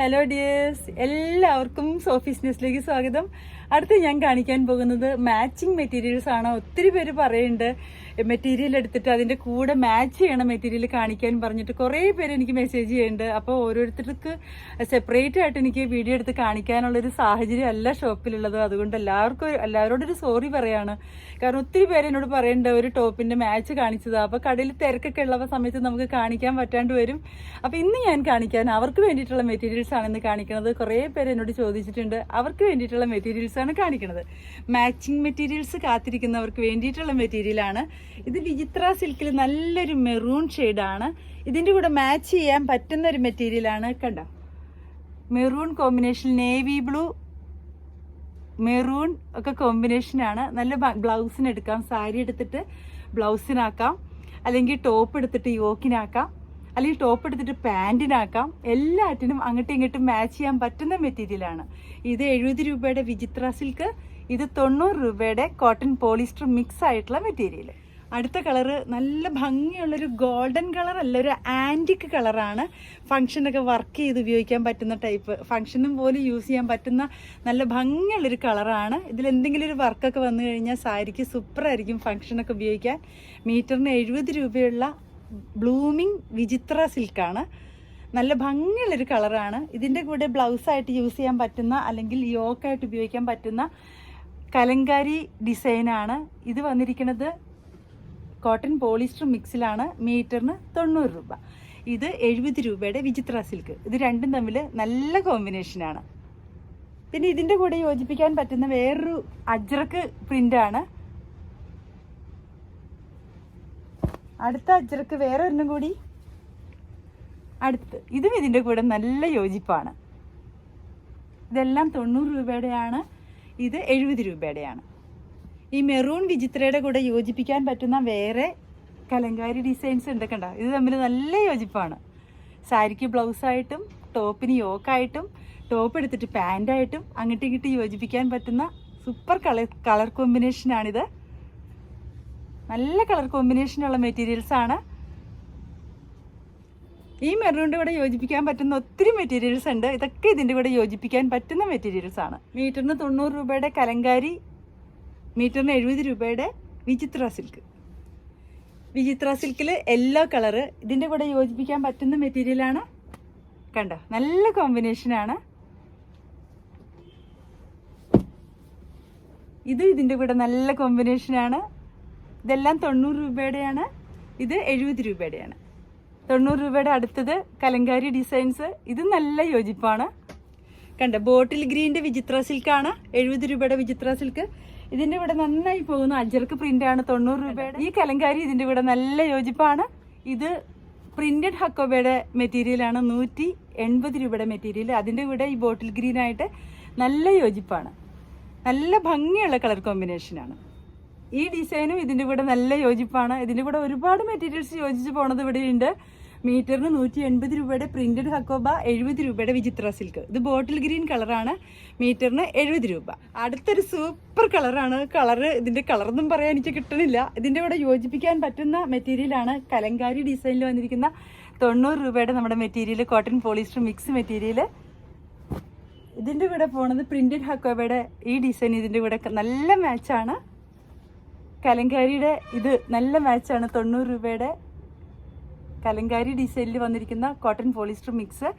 Hello dears എല്ലാവർക്കും Sophie's ന്യൂസിലേക്ക് സ്വാഗതം. അടുത്ത് ഞാൻ കാണിക്കാൻ പോകുന്നത് മാച്ചിങ് മെറ്റീരിയൽസ് ആണ്? ഒത്തിരി പേര് പറയുന്നുണ്ട്. മെറ്റീരിയൽ എടുത്തിട്ട് അതിന്റെ കൂടെ മാച്ച് ചെയ്യണം മെറ്റീരിയൽ കാണിക്കാൻ പറഞ്ഞിട്ട് കുറേ പേര് എനിക്ക് മെസ്സേജ് ചെയ്യുന്നുണ്ട്. അപ്പോൾ ഓരോരുത്തർക്ക് സെപ്പറേറ്റ് ആയിട്ട് എനിക്ക് വീഡിയോ എടുത്ത് കാണിക്കാനുള്ളൊരു സാഹചര്യം അല്ല ഷോപ്പിലുള്ളത് അതുകൊണ്ട് എല്ലാവർക്കും എല്ലാവരോടും ഒരു സോറി പറയാണ്. കാരണം ഒത്തിരി പേര് എന്നോട് പറയേണ്ട ഒരു ടോപ്പിന്റെ മാച്ച് കാണിച്ചതാണ് അപ്പോൾ കടയിൽ തിരക്കൊക്കെ ഉള്ള സമയത്ത് നമുക്ക് കാണിക്കാൻ പറ്റാണ്ട് വരും. അപ്പോൾ ഇന്ന് ഞാൻ കാണിക്കാൻ അവർക്ക് വേണ്ടിയിട്ടുള്ള മെറ്റീരിയൽസ് ആണ് ഇന്ന് കാണിക്കുന്നത് കുറേ പേര് എന്നോട് ചോദിച്ചിട്ടുണ്ട് അവർക്ക് വേണ്ടിയിട്ടുള്ള മെറ്റീരിയൽസ് ആണ് കാണിക്കുന്നത് മാച്ചിങ് മെറ്റീരിയൽസ് കാത്തിരിക്കുന്നവർക്ക് വേണ്ടിയിട്ടുള്ള മെറ്റീരിയലാണ് ഇത് വിചിത്ര സിൽക്കിൽ നല്ലൊരു മെറൂൺ ഷെയ്ഡാണ്. ഇതിന്റെ കൂടെ മാച്ച് ചെയ്യാൻ പറ്റുന്ന ഒരു മെറ്റീരിയലാണ് കണ്ട? Maroon combination navy blue maroon ഒക്കെ കോമ്പിനേഷനാണ്. നല്ല ബ്ലൗസിന് എടുക്കാം സാരി എടുത്തിട്ട് ബ്ലൗസിനാക്കാം അല്ലെങ്കിൽ ടോപ്പ് എടുത്തിട്ട് യോക്കിനാക്കാം അല്ലെങ്കിൽ ടോപ്പ് എടുത്തിട്ട് പാന്റിനാക്കാം എല്ലാറ്റിനും അങ്ങോട്ടും ഇങ്ങോട്ടും മാച്ച് ചെയ്യാൻ പറ്റുന്ന മെറ്റീരിയലാണ്. ഇത് എഴുപത് രൂപയുടെ വിചിത്ര സിൽക്ക് ഇത് തൊണ്ണൂറ് രൂപയുടെ കോട്ടൺ പോളിസ്റ്റർ മിക്സ് ആയിട്ടുള്ള മെറ്റീരിയൽ അടുത്ത കളറ് നല്ല ഭംഗിയുള്ളൊരു ഗോൾഡൻ കളർ അല്ല ഒരു ആന്റിക് കളറാണ്. ഫംഗ്ഷനൊക്കെ വർക്ക് ചെയ്ത് ഉപയോഗിക്കാൻ പറ്റുന്ന ടൈപ്പ്. ഫംഗ്ഷനും പോലും യൂസ് ചെയ്യാൻ പറ്റുന്ന നല്ല ഭംഗിയുള്ളൊരു കളറാണ്. ഇതിൽ എന്തെങ്കിലും ഒരു വർക്കൊക്കെ വന്നു കഴിഞ്ഞാൽ സാരിക്ക് സൂപ്പറായിരിക്കും ഫംഗ്ഷനൊക്കെ ഉപയോഗിക്കാൻ. മീറ്ററിന് എഴുപത് രൂപയുള്ള ബ്ലൂമിങ് വിചിത്ര സിൽക്കാണ്. നല്ല ഭംഗിയുള്ളൊരു കളറാണ്. ഇതിന്റെ കൂടെ ബ്ലൗസായിട്ട് യൂസ് ചെയ്യാൻ പറ്റുന്ന അല്ലെങ്കിൽ യോക്കായിട്ട് ഉപയോഗിക്കാൻ പറ്റുന്ന കലങ്കാരി ഡിസൈനാണ്. ഇത് വന്നിരിക്കുന്നത് കോട്ടൺ പോളിസ്റ്റർ മിക്സിലാണ് മീറ്ററിന് തൊണ്ണൂറ് രൂപ. ഇത് എഴുപത് രൂപയുടെ വിചിത്ര സിൽക്ക്. ഇത് രണ്ടും തമ്മിൽ നല്ല കോമ്പിനേഷനാണ് പിന്നെ ഇതിന്റെ കൂടെ യോജിപ്പിക്കാൻ പറ്റുന്ന വേറൊരു അജ്രക്ക് പ്രിന്റാണ് അടുത്ത അജ്രക്ക് വേറെ ഒരെണ്ണം കൂടി. അടുത്ത്. ഇതും ഇതിന്റെ കൂടെ നല്ല യോജിപ്പാണ്. ഇതെല്ലാം തൊണ്ണൂറ് രൂപയുടെയാണ്. ഇത് എഴുപത് രൂപയുടെയാണ്. ഈ മെറൂൺ വിചിത്രയുടെ കൂടെ യോജിപ്പിക്കാൻ പറ്റുന്ന വേറെ കലങ്കാരി ഡിസൈൻസ് ഉണ്ട് കണ്ട? ഇത് തമ്മിൽ നല്ല യോജിപ്പാണ്. സാരിക്ക് ബ്ലൗസായിട്ടും ടോപ്പിന് യോക്കായിട്ടും ടോപ്പ് എടുത്തിട്ട് പാന്റായിട്ടും അങ്ങോട്ടും ഇങ്ങോട്ടും യോജിപ്പിക്കാൻ പറ്റുന്ന സൂപ്പർ കളർ കളർ കോമ്പിനേഷനാണിത് നല്ല കളർ കോമ്പിനേഷനുള്ള മെറ്റീരിയൽസാണ് ഈ മെറൂണിന്റെ കൂടെ യോജിപ്പിക്കാൻ പറ്റുന്ന ഒത്തിരി മെറ്റീരിയൽസ് ഉണ്ട്. ഇതൊക്കെ ഇതിന്റെ കൂടെ യോജിപ്പിക്കാൻ പറ്റുന്ന മെറ്റീരിയൽസാണ് മീറ്ററിന് തൊണ്ണൂറ് രൂപയുടെ കലങ്കാരി മീറ്ററിന് എഴുപത് രൂപയുടെ വിചിത്ര സിൽക്ക്. വിചിത്ര സിൽക്കിൽ യെല്ലോ കളറ്. ഇതിന്റെ കൂടെ യോജിപ്പിക്കാൻ പറ്റുന്ന മെറ്റീരിയലാണ് കണ്ടോ? നല്ല കോമ്പിനേഷനാണ് ഇത് ഇതിന്റെ കൂടെ നല്ല കോമ്പിനേഷനാണ് ഇതെല്ലാം തൊണ്ണൂറ് രൂപയുടെയാണ്. ഇത് എഴുപത് രൂപയുടെയാണ്. തൊണ്ണൂറ് രൂപയുടെ അടുത്തത് കലങ്കാരി ഡിസൈൻസ് ഇത് നല്ല യോജിപ്പാണ്. കണ്ട? ബോട്ടിൽ ഗ്രീന്റെ വിചിത്ര സിൽക്കാണ്. എഴുപത് രൂപയുടെ വിചിത്ര സിൽക്ക്. ഇതിന്റെ ഇവിടെ നന്നായി പോകുന്ന. അജർക്ക് പ്രിന്റ് ആണ് തൊണ്ണൂറ് രൂപയുടെ. ഈ കലങ്കാരി ഇതിന്റെ ഇവിടെ നല്ല യോജിപ്പാണ്. ഇത് പ്രിന്റഡ് ഹക്കോബയുടെ മെറ്റീരിയൽ ആണ്. നൂറ്റി എൺപത് രൂപയുടെ മെറ്റീരിയൽ അതിന്റെ ഇവിടെ ഈ ബോട്ടിൽ ഗ്രീൻ ആയിട്ട് നല്ല യോജിപ്പാണ്. നല്ല ഭംഗിയുള്ള കളർ കോമ്പിനേഷനാണ് ഈ ഡിസൈനും ഇതിന്റെ ഇവിടെ നല്ല യോജിപ്പാണ്. ഇതിന്റെ കൂടെ ഒരുപാട് മെറ്റീരിയൽസ് യോജിച്ച് പോണത് ഇവിടെയുണ്ട്. മീറ്ററിന് നൂറ്റി എൺപത് രൂപയുടെ പ്രിന്റഡ് ഹക്കോബ എഴുപത് രൂപയുടെ വിചിത്ര സിൽക്ക്. ഇത് ബോട്ടിൽ ഗ്രീൻ കളറാണ് മീറ്ററിന് എഴുപത് രൂപ. അടുത്തൊരു സൂപ്പർ കളറാണ് കളറ് ഇതിന്റെ കളറൊന്നും പറയാൻ എനിക്ക് കിട്ടണില്ല ഇതിന്റെ കൂടെ യോജിപ്പിക്കാൻ പറ്റുന്ന മെറ്റീരിയലാണ് കലങ്കാരി ഡിസൈനിൽ വന്നിരിക്കുന്ന തൊണ്ണൂറ് രൂപയുടെ നമ്മുടെ material cotton polyester mix material ഇതിന്റെ കൂടെ പോണത് പ്രിന്റഡ് ഹക്കോബയുടെ ഈ ഡിസൈൻ ഇതിന്റെ കൂടെ നല്ല മാച്ചാണ് കലങ്കാരിയുടെ ഇത് നല്ല മാച്ചാണ് തൊണ്ണൂറ് രൂപയുടെ കലങ്കാരി ഡിസൈനിൽ വന്നിരിക്കുന്ന cotton polyester mix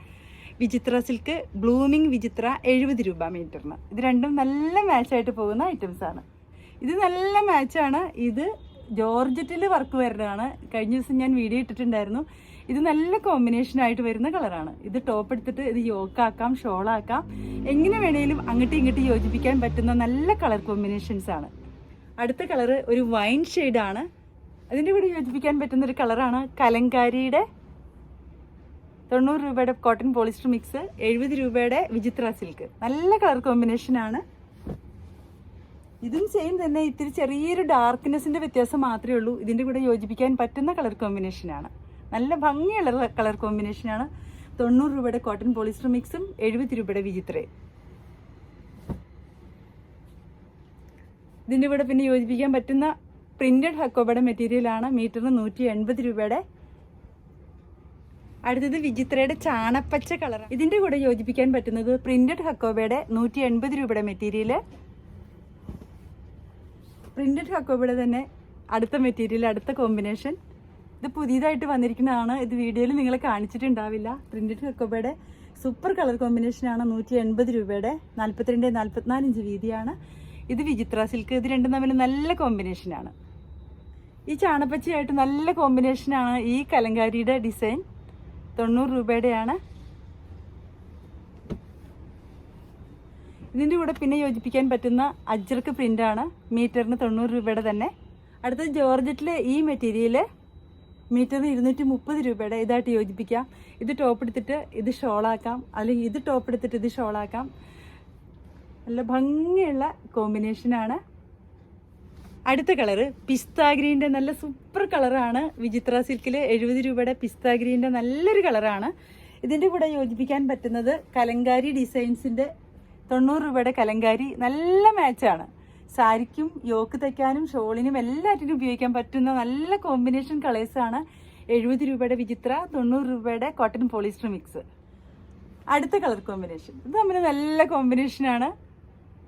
Vichitra silk blooming Vichitra എഴുപത് രൂപ മീറ്ററിന് ഇത് രണ്ടും നല്ല മാച്ചായിട്ട് പോകുന്ന ഐറ്റംസ് ആണ്. ഇത് നല്ല മാച്ചാണ് ഇത് ജോർജറ്റിൽ വർക്ക് വരുന്നതാണ്. കഴിഞ്ഞ ദിവസം ഞാൻ വീഡിയോ ഇട്ടിട്ടുണ്ടായിരുന്നു. ഇത് നല്ല കോമ്പിനേഷൻ ആയിട്ട് വരുന്ന കളറാണ് ഇത് ടോപ്പ് എടുത്തിട്ട് ഇത് യോക്കാക്കാം ഷോളാക്കാം എങ്ങനെ വേണേലും അങ്ങോട്ടും ഇങ്ങോട്ടും യോജിപ്പിക്കാൻ പറ്റുന്ന നല്ല കളർ കോമ്പിനേഷൻസ് ആണ്. അടുത്ത കളറ് ഒരു വൈൻ ഷെയ്ഡാണ് അതിന്റെ കൂടെ യോജിപ്പിക്കാൻ പറ്റുന്നൊരു കളറാണ് കലങ്കാരിയുടെ തൊണ്ണൂറ് രൂപയുടെ കോട്ടൺ പോളിസ്റ്റർ മിക്സ് എഴുപത് രൂപയുടെ വിചിത്ര സിൽക്ക് നല്ല കളർ കോമ്പിനേഷനാണ് ഇതും സെയിം തന്നെ ഇത്തിരി ചെറിയൊരു ഡാർക്ക്നെസ്സിന്റെ വ്യത്യാസം മാത്രമേ ഉള്ളൂ. ഇതിന്റെ കൂടെ യോജിപ്പിക്കാൻ പറ്റുന്ന കളർ കോമ്പിനേഷനാണ് നല്ല ഭംഗിയുള്ള കളർ കോമ്പിനേഷനാണ് തൊണ്ണൂറ് രൂപയുടെ കോട്ടൺ പോളിസ്റ്റർ മിക്സും എഴുപത് രൂപയുടെ വിചിത്രയും ഇതിന്റെ കൂടെ പിന്നെ യോജിപ്പിക്കാൻ പറ്റുന്ന പ്രിന്റഡ് ഹക്കോബയുടെ മെറ്റീരിയലാണ് മീറ്ററിന് നൂറ്റി എൺപത് രൂപയുടെ. അടുത്തത് വിചിത്രയുടെ ചാണപ്പച്ച കളർ ഇതിന്റെ കൂടെ യോജിപ്പിക്കാൻ പറ്റുന്നത് പ്രിന്റഡ് ഹക്കോബയുടെ നൂറ്റി എൺപത് രൂപയുടെ മെറ്റീരിയൽ പ്രിന്റഡ് ഹക്കോബയുടെ തന്നെ അടുത്ത മെറ്റീരിയൽ അടുത്ത കോമ്പിനേഷൻ ഇത് പുതിയതായിട്ട് വന്നിരിക്കുന്നതാണ്. ഇത് വീഡിയോയിൽ നിങ്ങളെ കാണിച്ചിട്ടുണ്ടാവില്ല. പ്രിന്റഡ് ഹക്കോബയുടെ സൂപ്പർ കളർ കോമ്പിനേഷനാണ് നൂറ്റി എൺപത് രൂപയുടെ. നാൽപ്പത്തിരണ്ട് നാൽപ്പത്തിനാല് ഇഞ്ച് വീതിയാണ്. ഇത് വിചിത്ര സിൽക്ക് ഇത് രണ്ടും തമ്മിൽ നല്ല കോമ്പിനേഷനാണ് ഈ ചാണപ്പച്ചയായിട്ട് നല്ല കോമ്പിനേഷനാണ് ഈ കലങ്കാരിയുടെ ഡിസൈൻ തൊണ്ണൂറ് രൂപയുടെയാണ്. ഇതിന്റെ കൂടെ പിന്നെ യോജിപ്പിക്കാൻ പറ്റുന്ന അജ്രക്ക് പ്രിന്റാണ് മീറ്ററിന് തൊണ്ണൂറ് രൂപയുടെ തന്നെ. അടുത്തത് ജോർജറ്റിലെ ഈ മെറ്റീരിയൽ മീറ്ററിന് ഇരുന്നൂറ്റി മുപ്പത് രൂപയുടെ ഇതായിട്ട് യോജിപ്പിക്കാം. ഇത് ടോപ്പ് എടുത്തിട്ട് ഇത് ഷോളാക്കാം അല്ലെങ്കിൽ ഇത് ടോപ്പ് എടുത്തിട്ട് ഇത് ഷോളാക്കാം നല്ല ഭംഗിയുള്ള കോമ്പിനേഷനാണ് അടുത്ത കളറ് പിസ്ത ഗ്രീന്റെ നല്ല സൂപ്പർ കളറാണ് വിചിത്ര സിൽക്കിൽ എഴുപത് രൂപയുടെ പിസ്ത ഗ്രീന്റെ നല്ലൊരു കളറാണ്. ഇതിന്റെ കൂടെ യോജിപ്പിക്കാൻ പറ്റുന്നത് കലങ്കാരി ഡിസൈൻസിന്റെ തൊണ്ണൂറ് രൂപയുടെ കലങ്കാരി നല്ല മാച്ചാണ്. സാരിക്കും യോക്ക് തയ്ക്കാനും ഷോളിനും എല്ലാറ്റിനും ഉപയോഗിക്കാൻ പറ്റുന്ന നല്ല കോമ്പിനേഷൻ കളേഴ്സാണ് എഴുപത് രൂപയുടെ വിചിത്ര തൊണ്ണൂറ് രൂപയുടെ കോട്ടൺ പോളിസ്റ്റർ മിക്സ്. അടുത്ത കളർ കോമ്പിനേഷൻ. ഇത് തമ്മിൽ നല്ല കോമ്പിനേഷനാണ്.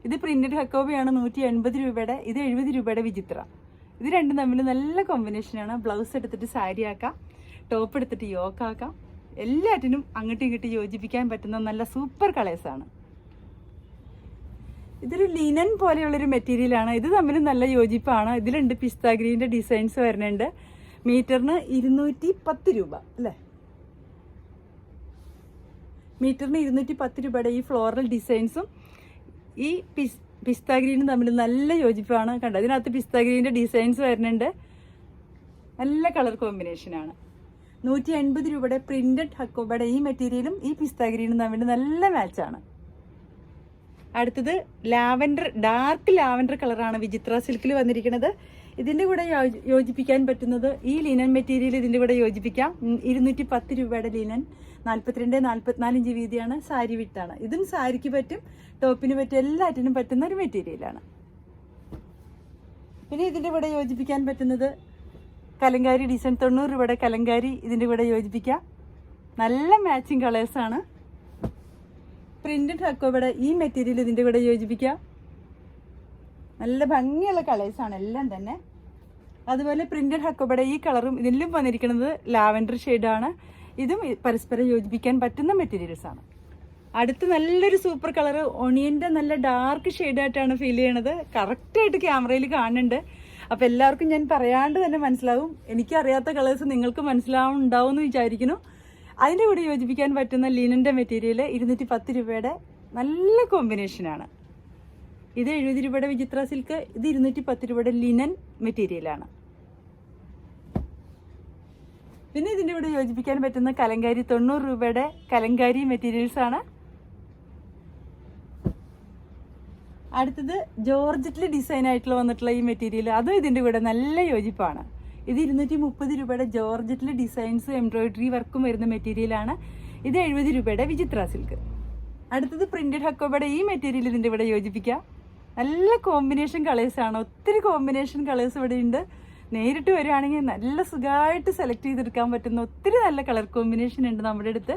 ഇത് പ്രിന്റഡ് ഹക്കോബിയാണ് നൂറ്റി എൺപത് രൂപയുടെ ഇത് എഴുപത് രൂപയുടെ വിചിത്ര. ഇത് രണ്ടും തമ്മിൽ നല്ല കോമ്പിനേഷനാണ് ബ്ലൗസ് എടുത്തിട്ട് സാരി ആക്കാം ടോപ്പ് എടുത്തിട്ട് യോക്ക് ആക്കാം. എല്ലാറ്റിനും അങ്ങോട്ടും ഇങ്ങോട്ടും യോജിപ്പിക്കാൻ പറ്റുന്ന നല്ല സൂപ്പർ കളേഴ്സാണ് ഇതൊരു ലിനൻ പോലെയുള്ളൊരു മെറ്റീരിയലാണ് ഇത് തമ്മിൽ നല്ല യോജിപ്പാണ്. ഇതിലുണ്ട് പിസ്ത ഗ്രീന്റെ ഡിസൈൻസ് വരുന്നുണ്ട്. മീറ്ററിന് ഇരുന്നൂറ്റി പത്ത് രൂപ അല്ലേ? മീറ്ററിന് ഇരുന്നൂറ്റി പത്ത് രൂപയുടെ ഈ ഫ്ലോറൽ ഡിസൈൻസും ഈ പിസ് പിസ്ത ഗ്രീനും തമ്മിൽ നല്ല യോജിപ്പാണ് കണ്ടത്. ഇതിനകത്ത് പിസ്ത ഗ്രീന്റെ ഡിസൈൻസ് വരുന്നുണ്ട്. നല്ല കളർ കോമ്പിനേഷനാണ് നൂറ്റി എൺപത് രൂപയുടെ പ്രിന്റഡ് ഹക്കോബയുടെ ഈ മെറ്റീരിയലും ഈ പിസ്ത ഗ്രീനും തമ്മിൽ നല്ല മാച്ചാണ് അടുത്തത് ലാവൻഡർ ഡാർക്ക് ലാവൻഡർ കളറാണ് വിചിത്ര സിൽക്കിൽ വന്നിരിക്കുന്നത്. ഇതിന്റെ കൂടെ യോജിപ്പിക്കാൻ പറ്റുന്നത് ഈ ലിനൻ മെറ്റീരിയൽ ഇതിന്റെ കൂടെ യോജിപ്പിക്കാം. ഇരുന്നൂറ്റി പത്ത് രൂപയുടെ ലിനൻ നാൽപ്പത്തിരണ്ട് നാൽപ്പത്തിനാല് ഇഞ്ച് വീതിയാണ് സാരി വിട്ടാണ് ഇതും സാരിക്ക് പറ്റും ടോപ്പിന് പറ്റും എല്ലാറ്റിനും പറ്റുന്ന ഒരു മെറ്റീരിയലാണ് പിന്നെ ഇതിന്റെ കൂടെ യോജിപ്പിക്കാൻ പറ്റുന്നത് കലങ്കാരി ഡിസൈൻ തൊണ്ണൂറ് രൂപയുടെ കലങ്കാരി ഇതിന്റെ കൂടെ യോജിപ്പിക്കാം. നല്ല മാച്ചിങ് കളേഴ്സാണ് പ്രിന്റഡ് ഹക്കോബയുടെ ഈ മെറ്റീരിയൽ ഇതിന്റെ കൂടെ യോജിപ്പിക്കാം. നല്ല ഭംഗിയുള്ള കളേഴ്സാണ് എല്ലാം തന്നെ. അതുപോലെ പ്രിന്റഡ് ഹക്കോബയുടെ ഈ കളറും ഇതിലും വന്നിരിക്കുന്നത് ലാവൻഡർ ഷെയ്ഡാണ് ഇതും പരസ്പരം യോജിപ്പിക്കാൻ പറ്റുന്ന മെറ്റീരിയൽസ് ആണ്. അടുത്ത് നല്ലൊരു സൂപ്പർ കളർ ഒണിയന്റെ നല്ല ഡാർക്ക് ഷെയ്ഡായിട്ടാണ് ഫീൽ ചെയ്യണത്. കറക്റ്റായിട്ട് ക്യാമറയിൽ കാണുന്നുണ്ട്. അപ്പം എല്ലാവർക്കും ഞാൻ പറയാണ്ട് തന്നെ മനസ്സിലാവും. എനിക്കറിയാത്ത കളേഴ്സ് നിങ്ങൾക്ക് മനസ്സിലാവുന്നുണ്ടാവും എന്ന് വിചാരിക്കുന്നു. അതിന്റെ കൂടെ യോജിപ്പിക്കാൻ പറ്റുന്ന ലിനന്റെ മെറ്റീരിയൽ ഇരുന്നൂറ്റി പത്ത് രൂപയുടെ നല്ല കോമ്പിനേഷനാണ് ഇത് എഴുപത് രൂപയുടെ വിചിത്ര സിൽക്ക് ഇത് ഇരുന്നൂറ്റി പത്ത് രൂപയുടെ ലിനൻ മെറ്റീരിയലാണ് പിന്നെ ഇതിന്റെ കൂടെ യോജിപ്പിക്കാൻ പറ്റുന്ന കലങ്കാരി തൊണ്ണൂറ് രൂപയുടെ കലങ്കാരി മെറ്റീരിയൽസ് ആണ്. അടുത്തത് ജോർജറ്റിൽ ഡിസൈൻ ആയിട്ടുള്ള വന്നിട്ടുള്ള ഈ മെറ്റീരിയൽ അതും ഇതിന്റെ കൂടെ നല്ല യോജിപ്പാണ്. ഇത് ഇരുന്നൂറ്റി മുപ്പത് രൂപയുടെ ജോർജറ്റിൽ ഡിസൈൻസ് എംബ്രോയിഡറി വർക്കും വരുന്ന മെറ്റീരിയലാണ് ഇത് എഴുപത് രൂപയുടെ വിചിത്ര സിൽക്ക് അടുത്തത് പ്രിന്റഡ് ഹക്കോബയുടെ ഈ മെറ്റീരിയൽ ഇതിന്റെ ഇവിടെ യോജിപ്പിക്കാം. നല്ല കോമ്പിനേഷൻ കളേഴ്സാണ് ഒത്തിരി കോമ്പിനേഷൻ കളേഴ്സ് ഇവിടെ ഉണ്ട്. നേരിട്ട് വരികയാണെങ്കിൽ നല്ല സുഖമായിട്ട് സെലക്ട് ചെയ്തെടുക്കാൻ പറ്റുന്ന ഒത്തിരി നല്ല കളർ കോമ്പിനേഷൻ ഉണ്ട് നമ്മുടെ അടുത്ത്.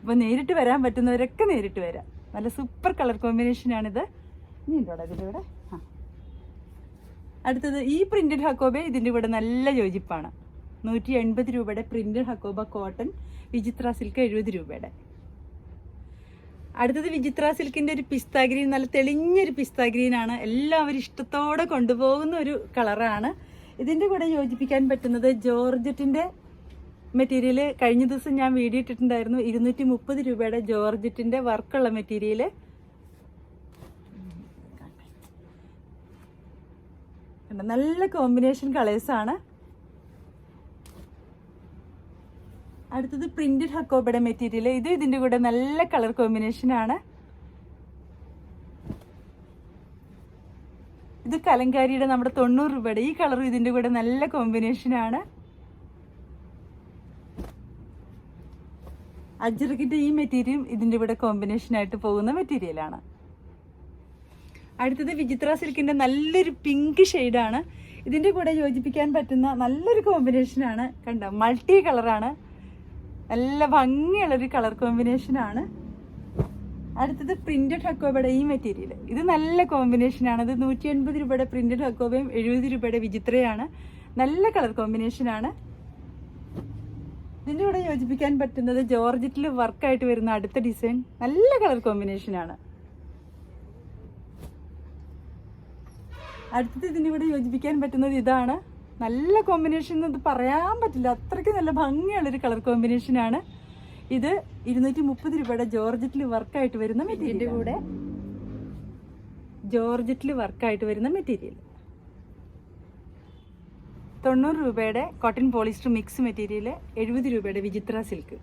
അപ്പോൾ നേരിട്ട് വരാൻ പറ്റുന്നവരൊക്കെ നേരിട്ട് വരാം. നല്ല സൂപ്പർ കളർ കോമ്പിനേഷനാണിത് ഇനി ഉണ്ടോടാ ഇവിടെ ആ. അടുത്തത് ഈ പ്രിന്റഡ് ഹക്കോബ ഇതിന്റെ കൂടെ നല്ല യോജിപ്പാണ്. നൂറ്റി എൺപത് രൂപയുടെ printed Hakoba cotton Vichitra silk എഴുപത് രൂപയുടെ. അടുത്തത് വിചിത്ര സിൽക്കിന്റെ ഒരു പിസ്ത ഗ്രീൻ നല്ല തെളിഞ്ഞൊരു പിസ്ത ഗ്രീൻ ആണ്. എല്ലാവരും ഇഷ്ടത്തോടെ കൊണ്ടുപോകുന്ന ഒരു കളറാണ് ഇതിന്റെ കൂടെ യോജിപ്പിക്കാൻ പറ്റുന്നത് ജോർജറ്റിന്റെ മെറ്റീരിയൽ കഴിഞ്ഞ ദിവസം ഞാൻ വീഡിയോ ഇട്ടിട്ടുണ്ടായിരുന്നു. ഇരുന്നൂറ്റി മുപ്പത് രൂപയുടെ ജോർജറ്റിന്റെ വർക്കുള്ള മെറ്റീരിയൽ? നല്ല കോമ്പിനേഷൻ കളേഴ്സാണ് അടുത്തത് പ്രിന്റഡ് ഹക്കോബയുടെ മെറ്റീരിയൽ ഇത് ഇതിന്റെ കൂടെ നല്ല കളർ കോമ്പിനേഷൻ ഇത് കലങ്കാരിയുടെ നമ്മുടെ തൊണ്ണൂറ് രൂപയുടെ ഈ കളറും ഇതിന്റെ കൂടെ നല്ല കോമ്പിനേഷൻ ആണ്. അജ്രക്കിന്റെ ഈ മെറ്റീരിയലും ഇതിന്റെ കൂടെ കോമ്പിനേഷൻ ആയിട്ട് പോകുന്ന മെറ്റീരിയലാണ് അടുത്തത് വിചിത്ര സിൽക്കിന്റെ നല്ലൊരു പിങ്ക് ഷെയ്ഡാണ് ഇതിന്റെ കൂടെ യോജിപ്പിക്കാൻ പറ്റുന്ന നല്ലൊരു കോമ്പിനേഷനാണ് കണ്ട? മൾട്ടി കളറാണ് നല്ല ഭംഗിയുള്ളൊരു കളർ കോമ്പിനേഷനാണ് അടുത്തത് പ്രിന്റഡ് ഹക്കോബയുടെ ഈ മെറ്റീരിയൽ ഇത് നല്ല കോമ്പിനേഷനാണ് ഇത് നൂറ്റി എൺപത് രൂപയുടെ പ്രിന്റഡ് ഹക്കോബയും എഴുപത് രൂപയുടെ വിചിത്രയാണ്. നല്ല കളർ കോമ്പിനേഷനാണ് ഇതിന്റെ കൂടെ യോജിപ്പിക്കാൻ പറ്റുന്നത് ജോർജറ്റിൽ വർക്കായിട്ട് വരുന്ന അടുത്ത ഡിസൈൻ നല്ല കളർ കോമ്പിനേഷൻ ആണ്. അടുത്തത് ഇതിന്റെ കൂടെ യോജിപ്പിക്കാൻ പറ്റുന്നത് ഇതാണ്. നല്ല കോമ്പിനേഷൻ എന്ന് പറയാൻ പറ്റില്ല. അത്രയ്ക്ക് നല്ല ഭംഗിയുള്ളൊരു കളർ കോമ്പിനേഷനാണ് ഇത് ഇരുന്നൂറ്റി മുപ്പത് രൂപയുടെ ജോർജറ്റിൽ വർക്കായിട്ട് വരുന്ന മെറ്റീരിയൽ കൂടെ? ജോർജറ്റിൽ വർക്കായിട്ട് വരുന്ന മെറ്റീരിയൽ തൊണ്ണൂറ് രൂപയുടെ കോട്ടൺ പോളിസ്റ്റർ മിക്സ് മെറ്റീരിയൽ എഴുപത് രൂപയുടെ വിചിത്ര സിൽക്ക്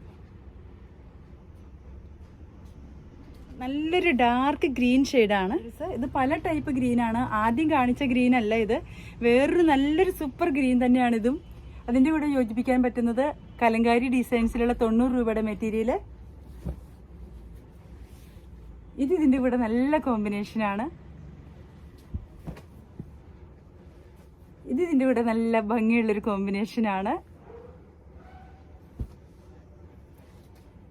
നല്ലൊരു ഡാർക്ക് ഗ്രീൻ ഷെയ്ഡാണ് ഇത് പല ടൈപ്പ് ഗ്രീൻ ആണ്. ആദ്യം കാണിച്ച ഗ്രീൻ അല്ല ഇത്. വേറൊരു നല്ലൊരു സൂപ്പർ ഗ്രീൻ തന്നെയാണ് ഇതും. അതിന്റെ കൂടെ യോജിപ്പിക്കാൻ പറ്റുന്നത് കലങ്കാരി ഡിസൈൻസിലുള്ള തൊണ്ണൂറ് രൂപയുടെ മെറ്റീരിയൽ ഇത് ഇതിന്റെ കൂടെ നല്ല കോമ്പിനേഷനാണ് ഇത് ഇതിന്റെ കൂടെ നല്ല ഭംഗിയുള്ളൊരു കോമ്പിനേഷനാണ്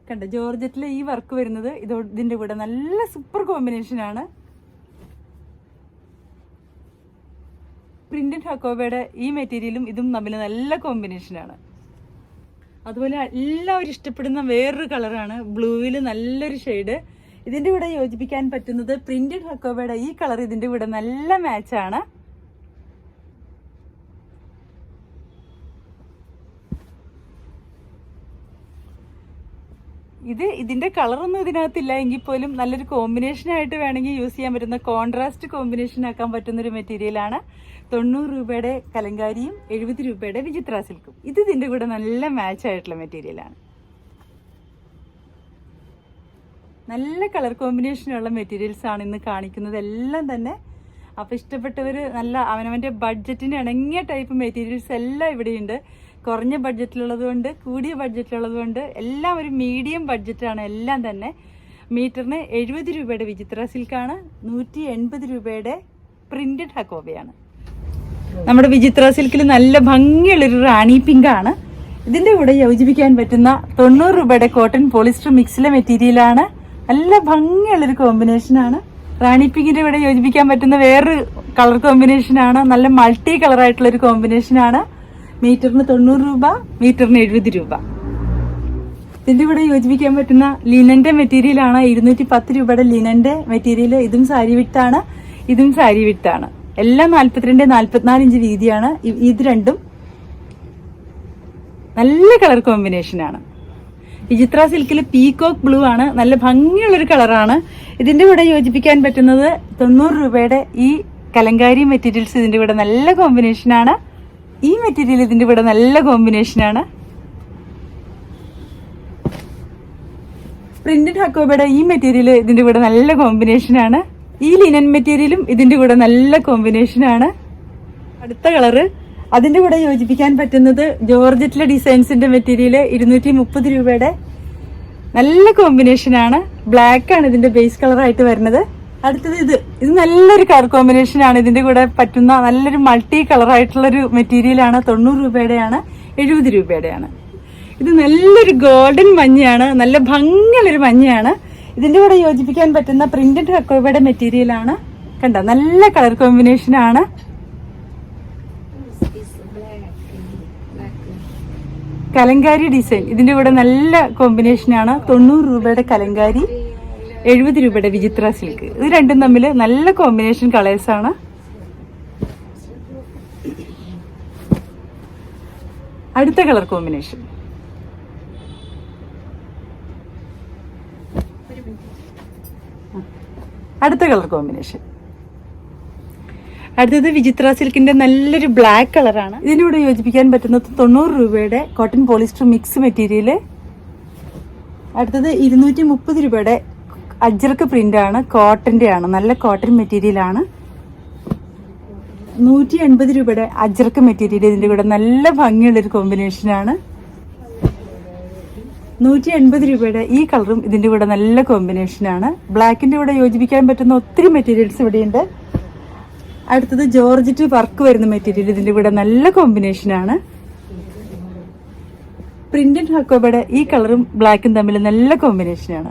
കണ്ട ജോർജറ്റിലെ ഈ വർക്ക് വരുന്നത് ഇതോ ഇതിന്റെ കൂടെ നല്ല സൂപ്പർ കോമ്പിനേഷനാണ് പ്രിന്റഡ് ഹക്കോബയുടെ ഈ മെറ്റീരിയലും ഇതും തമ്മിൽ നല്ല കോമ്പിനേഷനാണ് അതുപോലെ എല്ലാവരും ഇഷ്ടപ്പെടുന്ന വേറൊരു കളറാണ് ബ്ലൂവിൽ നല്ലൊരു ഷെയ്ഡ്. ഇതിന്റെ കൂടെ യോജിപ്പിക്കാൻ പറ്റുന്നത് പ്രിന്റഡ് ഹക്കോബയുടെ ഈ കളർ ഇതിന്റെ കൂടെ നല്ല മാച്ചാണ് ഇത് ഇതിന്റെ കളറൊന്നും ഇതിനകത്തില്ല. എങ്കിൽ പോലും നല്ലൊരു കോമ്പിനേഷൻ ആയിട്ട് വേണമെങ്കിൽ യൂസ് ചെയ്യാൻ പറ്റുന്ന കോൺട്രാസ്റ്റ് കോമ്പിനേഷൻ ആക്കാൻ പറ്റുന്ന ഒരു മെറ്റീരിയലാണ് തൊണ്ണൂറ് രൂപയുടെ കലങ്കാരിയും എഴുപത് രൂപയുടെ വിചിത്ര സിൽക്കും. ഇത് ഇതിന്റെ കൂടെ നല്ല മാച്ച് ആയിട്ടുള്ള മെറ്റീരിയലാണ് നല്ല കളർ കോമ്പിനേഷനുള്ള മെറ്റീരിയൽസ് ആണ് ഇന്ന് കാണിക്കുന്നത്. എല്ലാം തന്നെ അപ്പോൾ ഇഷ്ടപ്പെട്ടവർ നല്ല അവനവന്റെ ബഡ്ജറ്റിന് ഇണങ്ങിയ ടൈപ്പ് മെറ്റീരിയൽസ് എല്ലാം ഇവിടെയുണ്ട്. കുറഞ്ഞ ബഡ്ജറ്റിലുള്ളത് കൊണ്ട് കൂടിയ ബഡ്ജറ്റിലുള്ളത് കൊണ്ട് എല്ലാം ഒരു മീഡിയം ബഡ്ജറ്റാണ്. എല്ലാം തന്നെ മീറ്ററിന് എഴുപത് രൂപയുടെ വിചിത്ര സിൽക്കാണ് നൂറ്റി എൺപത് രൂപയുടെ പ്രിന്റഡ് ഹക്കോബയാണ്. നമ്മുടെ വിചിത്ര സിൽക്കിൽ നല്ല ഭംഗിയുള്ളൊരു റാണി പിങ്കാണ്. ആണ് ഇതിന്റെ കൂടെ യോജിപ്പിക്കാൻ പറ്റുന്ന തൊണ്ണൂറ് രൂപയുടെ കോട്ടൺ പോളിസ്റ്റർ മിക്സിലെ മെറ്റീരിയലാണ്. നല്ല ഭംഗിയുള്ളൊരു കോമ്പിനേഷനാണ്. റാണി പിങ്കിന്റെ കൂടെ യോജിപ്പിക്കാൻ പറ്റുന്ന വേറൊരു കളർ കോമ്പിനേഷനാണ്. നല്ല മൾട്ടി ഒരു കോമ്പിനേഷനാണ്. മീറ്ററിന് തൊണ്ണൂറ് രൂപ മീറ്ററിന് എഴുപത് രൂപ. ഇതിന്റെ കൂടെ യോജിപ്പിക്കാൻ പറ്റുന്ന ലിനന്റെ മെറ്റീരിയൽ ആണ് ഇരുന്നൂറ്റി പത്ത് രൂപയുടെ ലിനന്റെ മെറ്റീരിയൽ ഇതും സാരി വിട്ടാണ് ഇതും സാരി വിട്ടാണ് എല്ലാം നാൽപ്പത്തിരണ്ട് നാല്പത്തിനാല് ഇഞ്ച് വീതിയാണ്. ഇത് രണ്ടും നല്ല കളർ കോമ്പിനേഷൻ ആണ്. വിചിത്ര സിൽക്കിൽ പീകോക്ക് ബ്ലൂ ആണ്. നല്ല ഭംഗിയുള്ളൊരു കളറാണ് ഇതിന്റെ കൂടെ യോജിപ്പിക്കാൻ പറ്റുന്നത് തൊണ്ണൂറ് രൂപയുടെ ഈ കലങ്കാരി മെറ്റീരിയൽസ് ഇതിന്റെ കൂടെ നല്ല കോമ്പിനേഷനാണ് ഈ മെറ്റീരിയൽ ഇതിന്റെ കൂടെ നല്ല കോമ്പിനേഷനാണ് പ്രിന്റഡ് ഹക്കോബയുടെ ഈ മെറ്റീരിയൽ ഇതിന്റെ കൂടെ നല്ല കോമ്പിനേഷനാണ് ഈ ലിനൻ മെറ്റീരിയലും ഇതിന്റെ കൂടെ നല്ല കോമ്പിനേഷനാണ് അടുത്ത കളറ് അതിന്റെ കൂടെ യോജിപ്പിക്കാൻ പറ്റുന്നത് ജോർജറ്റിലെ ഡിസൈൻസിന്റെ മെറ്റീരിയൽ ഇരുന്നൂറ്റി മുപ്പത് രൂപയുടെ നല്ല കോമ്പിനേഷനാണ് ബ്ലാക്ക് ആണ് ഇതിന്റെ ബേസ് കളറായിട്ട് വരുന്നത്. അടുത്തത് ഇത്. ഇത് നല്ലൊരു കളർ കോമ്പിനേഷൻ ആണ്. ഇതിന്റെ കൂടെ പറ്റുന്ന നല്ലൊരു മൾട്ടി കളർ ആയിട്ടുള്ള ഒരു മെറ്റീരിയൽ ആണ്. തൊണ്ണൂറ് രൂപയുടെയാണ് എഴുപത് രൂപയുടെയാണ്. ഇത് നല്ലൊരു ഗോൾഡൻ മഞ്ഞയാണ്. നല്ല ഭംഗിയുള്ളൊരു മഞ്ഞയാണ്. ഇതിന്റെ കൂടെ യോജിപ്പിക്കാൻ പറ്റുന്ന പ്രിന്റഡ് ഹക്കോബയുടെ മെറ്റീരിയൽ ആണ്. കണ്ട? നല്ല കളർ കോമ്പിനേഷൻ ആണ്. കലങ്കാരി ഡിസൈൻ ഇതിന്റെ കൂടെ നല്ല കോമ്പിനേഷൻ ആണ്. തൊണ്ണൂറ് രൂപയുടെ കലങ്കാരി. എഴുപത് രൂപയുടെ വിചിത്ര സിൽക്ക് ഇത് രണ്ടും തമ്മിൽ നല്ല കോമ്പിനേഷൻ കളേഴ്സ് ആണ്. അടുത്ത കളർ കോമ്പിനേഷൻ അടുത്ത കളർ കോമ്പിനേഷൻ അടുത്തത് വിചിത്ര സിൽക്കിന്റെ നല്ലൊരു ബ്ലാക്ക് കളറാണ് ഇതിനൂടെ യോജിപ്പിക്കാൻ പറ്റുന്നത് തൊണ്ണൂറ് രൂപയുടെ കോട്ടൺ പോളിസ്റ്റർ മിക്സ് മെറ്റീരിയൽ അടുത്തത് ഇരുന്നൂറ്റി മുപ്പത് രൂപയുടെ അജ്രക്ക് പ്രിന്റ് ആണ് കോട്ടന്റെ ആണ് നല്ല കോട്ടൺ മെറ്റീരിയൽ ആണ് നൂറ്റി എൺപത് രൂപയുടെ അജ്രക്ക് മെറ്റീരിയൽ ഇതിന്റെ കൂടെ നല്ല ഭംഗിയുള്ള ഒരു കോമ്പിനേഷൻ ആണ് നൂറ്റി എൺപത് രൂപയുടെ ഈ കളറും ഇതിന്റെ കൂടെ നല്ല കോമ്പിനേഷൻ ആണ് ബ്ലാക്കിന്റെ കൂടെ യോജിപ്പിക്കാൻ പറ്റുന്ന ഒത്തിരി മെറ്റീരിയൽസ് ഇവിടെയുണ്ട്. അടുത്തത് ജോർജറ്റ് വർക്ക് വരുന്ന മെറ്റീരിയൽ ഇതിന്റെ കൂടെ നല്ല കോമ്പിനേഷൻ ആണ് പ്രിന്റഡ് ഹക്കോബയുടെ ഈ കളറും ബ്ലാക്കും തമ്മിൽ നല്ല കോമ്പിനേഷനാണ്.